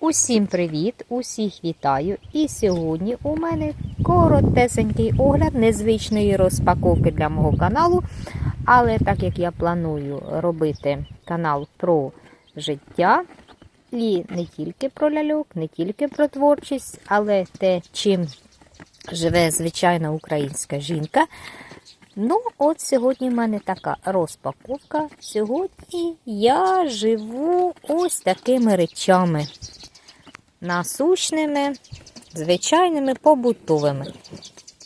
Усім привіт! Усіх вітаю! І сьогодні у мене коротесенький огляд незвичної розпаковки для мого каналу. Але так як я планую робити канал про життя, і не тільки про ляльок, не тільки про творчість, але те, чим живе звичайна українська жінка. Ну, от сьогодні в мене така розпаковка. Сьогодні я живу ось такими речами. Насущними, звичайними, побутовими.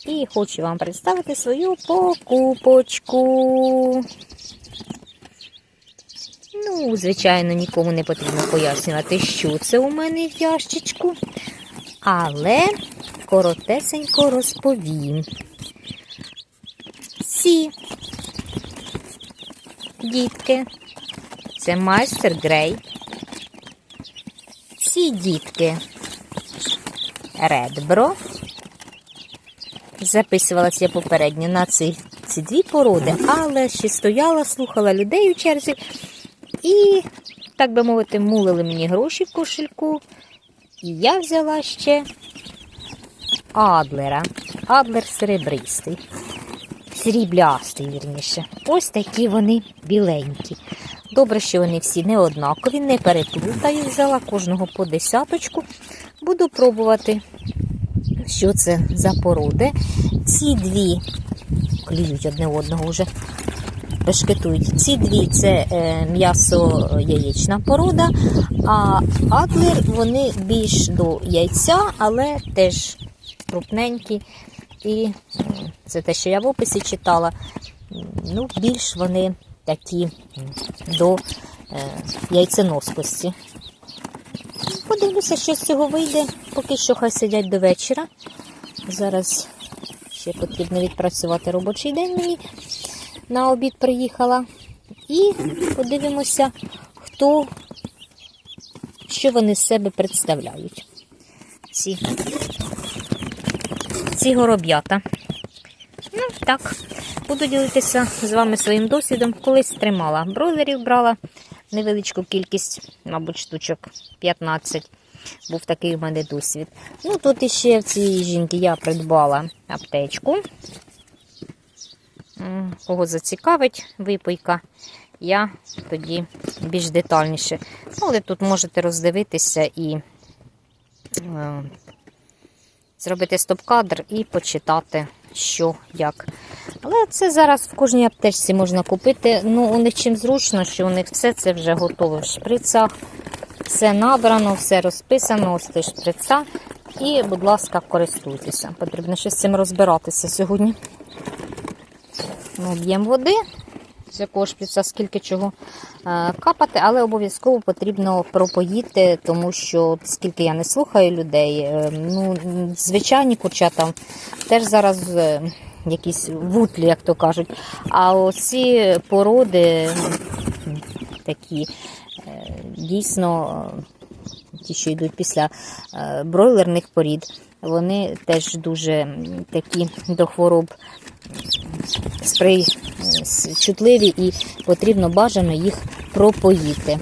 І хочу вам представити свою покупочку. Ну, звичайно, нікому не потрібно пояснювати, що це у мене в ящичку. Але коротесенько розповім. Ці дітки, це майстер Грей. Ці дітки Редбро. Записувалася я попередньо на ці, ці дві породи, але ще стояла, слухала людей у черзі і, так би мовити, мулили мені гроші в кошельку. І я взяла ще Адлера. Адлер серебристий. Сріблястий, вірніше. Ось такі вони біленькі. Добре, що вони всі не однакові, не переплутаю. Взяла кожного по десяточку. Буду пробувати, що це за породи. Ці дві клюють одне одного вже бешкетують. Ці дві це е, м'ясо яєчна порода, а адлер вони більш до яйця, але теж крупненькі. І це те, що я в описі читала. Ну, більш вони такі до е, яйценоскості. Подивлюся, що з цього вийде, поки що хай сидять до вечора. Зараз ще потрібно відпрацювати робочий день мені. На обід приїхала. І подивимося, хто, що вони з себе представляють. Ці, ці гороб'ята. Ну, так, буду ділитися з вами своїм досвідом. Колись тримала бройлерів, брала невеличку кількість, мабуть, штучок 15. Був такий у мене досвід. Ну, тут іще в цій жінки я придбала аптечку. Кого зацікавить випийка, я тоді більш детальніше. Ну, але тут можете роздивитися і е, зробити стоп-кадр і почитати, що як. Але це зараз в кожній аптечці можна купити. Ну, у них чим зручно, що у них все це вже готове в шприцах. Все набрано, все розписано, ось ці шприца. І, будь ласка, користуйтеся. Потрібно ще з цим розбиратися сьогодні. Об'єм води, з якого шприца скільки чого е, капати, але обов'язково потрібно пропоїти, тому що скільки я не слухаю людей, е, ну, звичайні курчата теж зараз е, якісь вутлі, як то кажуть. А оці породи такі е, дійсно. е, Ті, що йдуть після е, бройлерних порід, вони теж дуже такі до хвороб сприй чутливі і потрібно бажано їх пропоїти.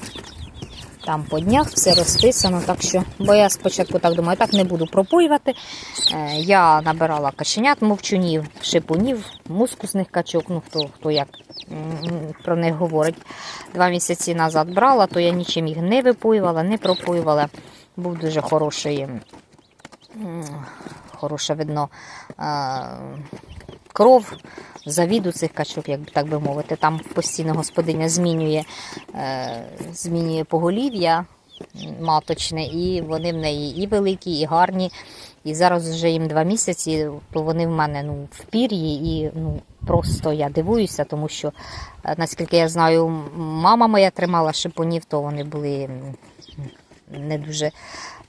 Там по днях все розписано, так що, бо я спочатку так думаю, так не буду пропоювати. Е, Я набирала каченят, мовчунів, шипунів, мускусних качок, ну хто, хто як про них говорить. Два місяці назад брала, то я нічим їх не випоювала, не пропоювала. Був дуже хороший, хороше видно е, кров завіду цих качок, як так би мовити. Там постійно господиня змінює, е, змінює поголів'я маточне, і вони в неї і великі, і гарні. І зараз вже їм два місяці, то вони в мене ну, в пір'ї, і ну, просто я дивуюся, тому що, е, наскільки я знаю, мама моя тримала шипунів, то вони були не дуже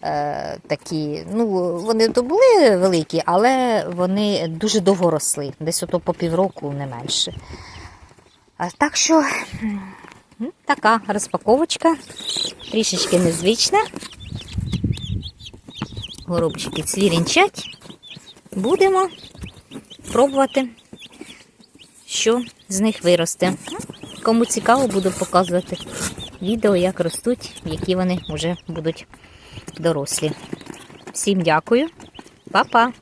е, такі. Ну, вони то були великі, але вони дуже довго росли, десь ото по півроку, не менше. Так що така розпаковочка, трішечки незвична. Горобчики цвірінчать. Будемо пробувати, що з них виросте. Кому цікаво, буду показувати відео, як ростуть, які вони вже будуть дорослі. Всім дякую, Па-па!